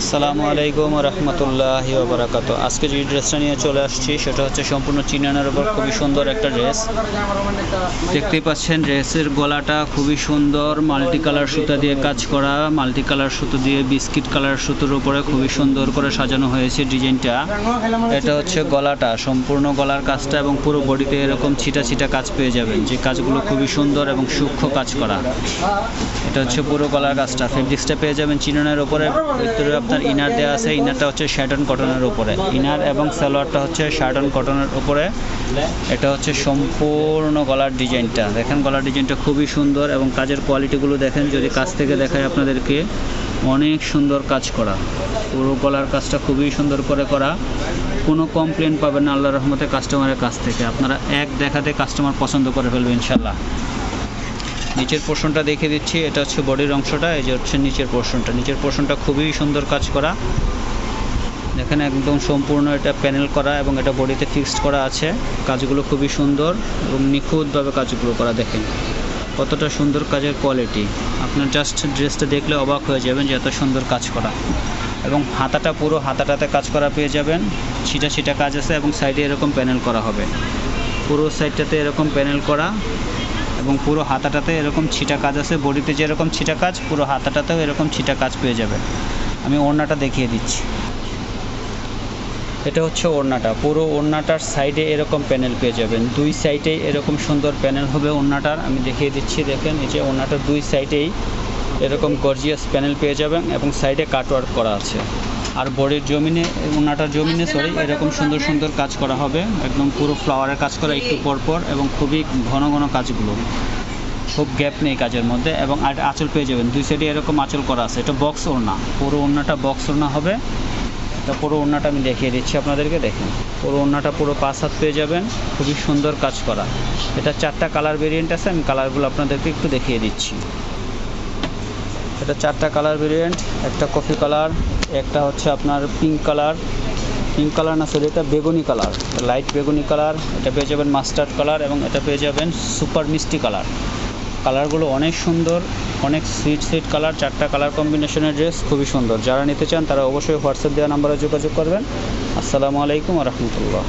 আসসালামু আলাইকুম রহমতুল্লাহ বারাকাত আজকে যে ড্রেসটা নিয়ে চলে আসছি, সেটা হচ্ছে সম্পূর্ণ চিনানের উপর খুবই সুন্দর একটা ড্রেস। দেখতেই পাচ্ছেন, ড্রেসের গলাটা খুবই সুন্দর মাল্টি কালার সুতা দিয়ে কাজ করা মাল্টি কালার সুতো দিয়ে বিস্কিট কালার সুতোর উপরে খুবই সুন্দর করে সাজানো হয়েছে ডিজাইনটা। এটা হচ্ছে গলাটা, সম্পূর্ণ গলার কাজটা এবং পুরো বডিতে এরকম ছিটা ছিটা কাজ পেয়ে যাবেন, যে কাজগুলো খুবই সুন্দর এবং সূক্ষ্ম কাজ করা। এটা হচ্ছে পুরো গলার কাজটা। ফেব্রিক্সটা পেয়ে যাবেন চিননের উপরে, ভিতরে আপনার ইনার দেওয়া আছে, ইনারটা হচ্ছে শ্যাটন কটনের উপরে। ইনার এবং সালোয়ারটা হচ্ছে শার্টন কটনের উপরে। এটা হচ্ছে সম্পূর্ণ গলার ডিজাইনটা। দেখেন গলার ডিজাইনটা খুবই সুন্দর এবং কাজের কোয়ালিটিগুলো দেখেন। যদি কাছ থেকে দেখায় আপনাদেরকে, অনেক সুন্দর কাজ করা। পুরো গলার কাজটা খুবই সুন্দর করে করা। কোনো কমপ্লেন পাবেন না আল্লাহ রহমতে কাস্টমারের কাছ থেকে। আপনারা এক দেখাতে কাস্টমার পছন্দ করে ফেলবে ইনশাল্লাহ নিচের পোর্শনটা দেখে দিচ্ছি, এটা হচ্ছে বডির অংশটা, এই যে হচ্ছে নিচের পোর্শনটা নিচের পোর্শনটা খুবই সুন্দর কাজ করা। দেখেন একদম সম্পূর্ণ এটা প্যানেল করা এবং এটা বডিতে ফিক্সড করা আছে। কাজগুলো খুবই সুন্দর এবং নিখুঁতভাবে কাজগুলো করা, দেখেন। কতটা সুন্দর কাজের কোয়ালিটি আপনার জাস্ট ড্রেসটা দেখলে অবাক হয়ে যাবেন যে এত সুন্দর কাজ করা। এবং হাতাটা পুরো হাতাটাতে কাজ করা পেয়ে যাবেন। ছিটা ছিটা কাজ আছে এবং সাইডে এরকম প্যানেল করা হবে। পুরো সাইডটাতে এরকম প্যানেল করা। এবং পুরো হাতাটাতে এরকম ছিটা কাজ আছে, বডিতে যেরকম ছিটা কাজ, পুরো হাতাটাতেও এরকম ছিটা কাজ পেয়ে যাবে। আমি ওড়নাটা দেখিয়ে দিচ্ছি। এটা হচ্ছে ওড়নাটা। পুরো ওড়নাটার সাইডে এরকম প্যানেল পেয়ে যাবেন। দুই সাইডেই এরকম সুন্দর প্যানেল হবে ওড়নাটার। আমি দেখিয়ে দিচ্ছি, দেখেন, এই যে ওড়নাটার দুই সাইডেই এরকম গর্জিয়াস প্যানেল পেয়ে যাবেন এবং সাইডে কাটওয়ার্ক করা আছে। আর বডির জমিনে ওনাটার জমিনে সরি এরকম সুন্দর সুন্দর কাজ করা হবে। একদম পুরো ফ্লাওয়ারের কাজ করা একটু পরপর এবং খুবই ঘন ঘন কাজগুলো। খুব গ্যাপ নেই কাজের মধ্যে এবং আর আঁচল পেয়ে যাবেন। দুই সাইডে এরকম আঁচল করা আছে। এটা বক্স ওড়না। পুরো ওড়নাটা বক্স ওড়না হবে। এটা পুরো ওড়নাটা আমি দেখিয়ে দিচ্ছি আপনাদেরকে দেখেন। পুরো ওড়নাটা পুরো পাঁচ হাত পেয়ে যাবেন। খুবই সুন্দর কাজ করা। এটা চারটা কালার ভেরিয়েন্ট আছে আমি কালারগুলো আপনাদেরকে একটু দেখিয়ে দিচ্ছি। এটা চারটা কালার ভেরিয়েন্ট একটা কফি কালার একটা হচ্ছে আপনার পিঙ্ক কালার পিঙ্ক কালার না সরি এটা বেগুনি কালার লাইট বেগুনি কালার এটা পেয়ে যাবেন মাস্টার্ড কালার এবং এটা পেয়ে যাবেন সুপার মিষ্টি কালার কালারগুলো অনেক সুন্দর, অনেক সুইট সুইট কালার চারটা কালার কম্বিনেশনের ড্রেস খুবই সুন্দর। যারা নিতে চান তারা অবশ্যই হোয়াটসঅ্যাপ দেওয়া নাম্বারে যোগাযোগ করবেন। আসসালামু আলাইকুম রহমতুল্লাহ।